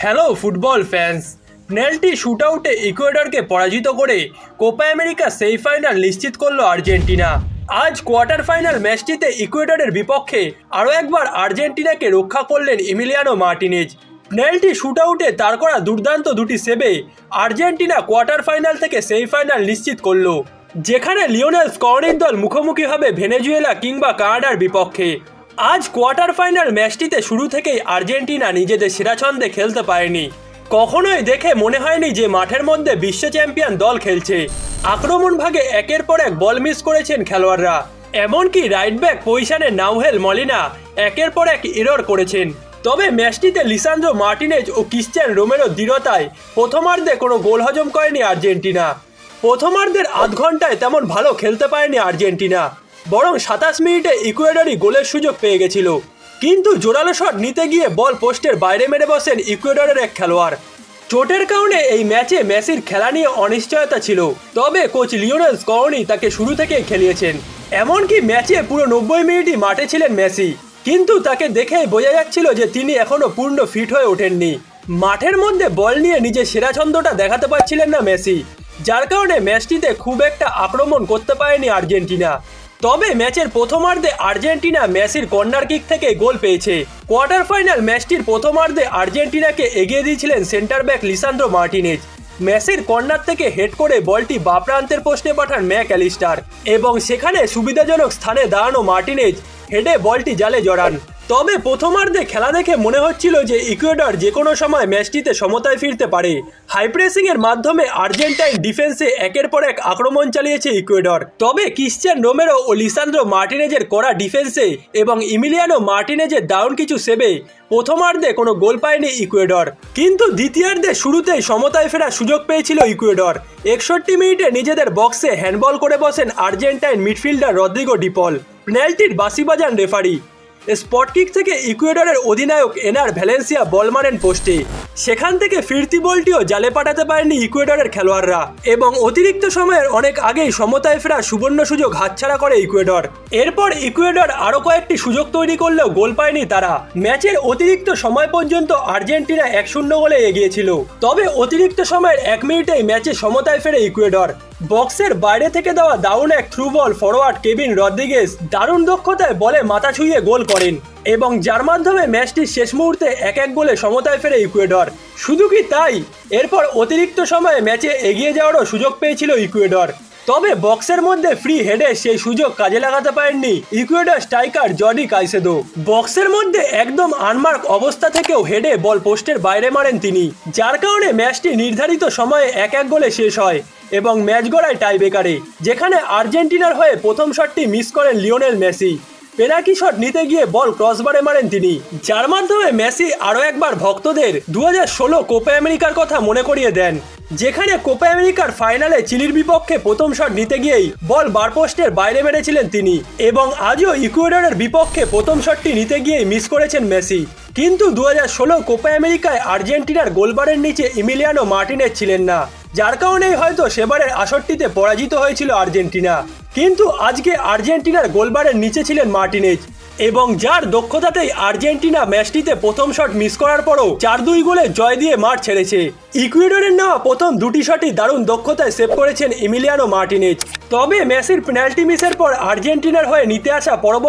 Hello football fans নেলটি শুটআউটে ইকুয়েডরকে পরাজিত করে কোপা আমেরিকা সেমিফাইনাল নিশ্চিত করল আর্জেন্টিনা। আজ কোয়ার্টার ফাইনাল ম্যাচটিতে ইকুয়েডরের বিপক্ষে আরও একবার আর্জেন্টিনাকে রক্ষা করলেন ইমিলিয়ানো মার্টিনেজ নেলটি শুটআউটে তার করা দুর্দান্ত দুটি সেবে আর্জেন্টিনা কোয়ার্টার ফাইনাল থেকে সেমিফাইনাল নিশ্চিত করল। যেখানে লিওনেল স্কর্নির দল মুখোমুখি হবে ভেনেজুয়েলা কিংবা কানাডার বিপক্ষে। আজ কোয়ার্টার ফাইনাল ম্যাচটিতে শুরু থেকেই আর্জেন্টিনা নিজেদের সেরা ছন্দে খেলতে পারেনি। কখনোই দেখে মনে হয়নি যে মাঠের মধ্যে বিশ্ব চ্যাম্পিয়ন দল খেলছে। আক্রমণ ভাগে একের পর এক বল মিস করেছেন খেলোয়াড়রা। এমনকি রাইট ব্যাক পজিশনে নাউহেল মলিনা একের পর এক ইরর করেছেন। তবে ম্যাচটিতে লিসান্দ্রো মার্টিনেজ ও ক্রিশ্চিয়ান রোমেরো দৃঢ়তায় প্রথমার্ধে কোনো গোল হজম করেনি আর্জেন্টিনা। প্রথমার্ধের আধ ঘন্টায় তেমন ভালো খেলতে পারেনি আর্জেন্টিনা। বরং সাতাশ মিনিটে ইকুয়েডরই গোলের সুযোগ পেয়ে গেছিল। কিন্তু জোরালো শট নিতে গিয়ে বল পোস্টের বাইরে মেরে বসেন ইকুয়েডরের এক খেলোয়াড়। চোটের কারণে এই ম্যাচে মেসির খেলা নিয়ে অনিশ্চয়তা ছিল। তবে কোচ লিওনেল স্কর্নি তাকে শুরু থেকেই খেলিয়েছেন। এমনকি ম্যাচে পুরো নব্বই মিনিটই মাঠে ছিলেন মেসি। কিন্তু তাকে দেখেই বোঝা যাচ্ছিল যে তিনি এখনও পূর্ণ ফিট হয়ে ওঠেননি। মাঠের মধ্যে বল নিয়ে নিজের সেরা ছন্দটা দেখাতে পারছিলেন না মেসি। যার কারণে ম্যাচটিতে খুব একটা আক্রমণ করতে পারেনি আর্জেন্টিনা। তবে ম্যাচের প্রথমার্ধে আর্জেন্টিনা মেসির কর্নার কিক থেকে গোল পেয়েছে। কোয়ার্টার ফাইনাল ম্যাচটির প্রথমার্ধে আর্জেন্টিনাকে এগিয়ে দিয়েছিলেন সেন্টার ব্যাক লিসান্দ্রো মার্টিনেজ। ম্যাসির কর্নার থেকে হেড করে বলটি বাপ্রান্তের পোস্টে পাঠান ম্যাক অ্যালিস্টার এবং সেখানে সুবিধাজনক স্থানে দাঁড়ানো মার্টিনেজ, হেডে বলটি জালে জড়ান। তবে প্রথমার্ধে খেলা দেখে মনে হচ্ছিল যে ইকুয়েডর যে কোনো সময় ম্যাচটিতে সমতায় ফিরতে পারে। হাই প্রেসিং মাধ্যমে আর্জেন্টাইন ডিফেন্সে একের পর এক আক্রমণ চালিয়েছে ইকুয়েডর। তবে ক্রিশ্চিয়ান রোমেরো ও লিসান্দ্রো মার্টিনেজের করা ডিফেন্সে এবং ইমিলিয়ানো মার্টিনেজের দারুণ কিছু সেবে প্রথমার্ধে কোনো গোল পায়নি ইকুয়েডর। কিন্তু দ্বিতীয়ার্ধে শুরুতেই সমতায় ফেরার সুযোগ পেয়েছিল ইকুয়েডর। একষট্টি মিনিটে নিজেদের বক্সে হ্যান্ডবল করে বসেন আর্জেন্টাইন মিডফিল্ডার রদ্রিগো ডিপল। পেনাল্টির বাসি বাজান রেফারি। স্পট কিক থেকে ইকুয়েডরের অধিনায়ক এনার ভ্যালেন্সিয়া বল মারেন পোস্টে। সেখান থেকে ফিরতি বলটিও জালে পাঠাতে পারেনি ইকুয়েডরের খেলোয়াড়রা। এবং অতিরিক্ত সময়ের অনেক আগেই সমতায় ফেরা সুবর্ণ সুযোগ হাতছাড়া করে ইকুয়েডর। এরপর ইকুয়েডর আরও কয়েকটি সুযোগ তৈরি করলেও গোল পায়নি তারা। ম্যাচের অতিরিক্ত সময় পর্যন্ত আর্জেন্টিনা এক শূন্য গোলে এগিয়েছিল। তবে অতিরিক্ত সময়ের এক মিনিটেই ম্যাচে সমতায় ফেরে ইকুয়েডর। বক্সের বাইরে থেকে দেওয়া দারুণ এক through ball forward Kevin Rodriguez দারুণ দক্ষতায় বলে মাথা ছুঁয়ে গোল করেন এবং যার মাধ্যমে ম্যাচটির শেষ মুহূর্তে এক এক গোলে সমতায় ফেরে ইকুয়েডর। শুধু কি তাই? এরপর অতিরিক্ত সময়ে ম্যাচে এগিয়ে যাওয়ারও সুযোগ পেয়েছিল ইকুয়েডর। তবে বক্সের মধ্যে ফ্রি হেডে সেই সুযোগ কাজে লাগাতে পারেননি ইকুয়েডার স্ট্রাইকার জডি কাইসেদো বক্সের মধ্যে একদম আনমার্ক অবস্থা থেকেও হেডে বল পোস্টের বাইরে মারেন তিনি, যার কারণে ম্যাচটি নির্ধারিত সময়ে এক এক গোলে শেষ হয় এবং ম্যাচ গড়ায় টাই বেকারে যেখানে আর্জেন্টিনার হয়ে প্রথম শটটি মিস করেন লিওনেল মেসি। পেনাল্টি শট নিতে গিয়ে বল ক্রসবারে মারেন তিনি। যার মাধ্যমে মেসি আরও একবার ভক্তদের দু হাজার ষোলো কোপা আমেরিকার কথা মনে করিয়ে দেন। যেখানে কোপা আমেরিকার ফাইনালে চিলির বিপক্ষে প্রথম শট নিতে গিয়েই বল বারপোস্টের বাইরে মেরেছিলেন তিনি এবং আজও ইকুয়েডরের বিপক্ষে প্রথম শটটি নিতে গিয়েই মিস করেছেন মেসি। কিন্তু দু হাজার ষোলো কোপা আমেরিকায় আর্জেন্টিনার গোলবারের নিচে ইমিলিয়ানো মার্টিনেজ ছিলেন না। যার কারণেই হয়তো সেবারের আসরটিতে পরাজিত হয়েছিল আর্জেন্টিনা। কিন্তু আজকে আর্জেন্টিনার গোলবারের নিচে ছিলেন মার্টিনেজ এবং যার দক্ষতাতেই আর্জেন্টিনা ম্যাচটিতে প্রথম শট মিস করার পরও চার দুই গোলে জয় দিয়ে মাঠ ছেড়েছে। ইকুয়েডরের নেওয়া প্রথম দুটি শটই দারুণ দক্ষতায় সেভ করেছেন ইমিলিয়ানো মার্টিনেজ। তবে মেসির পেনাল্টি মিসের পর আর্জেন্টিনার হয়ে নিতে আসা পরবর্তী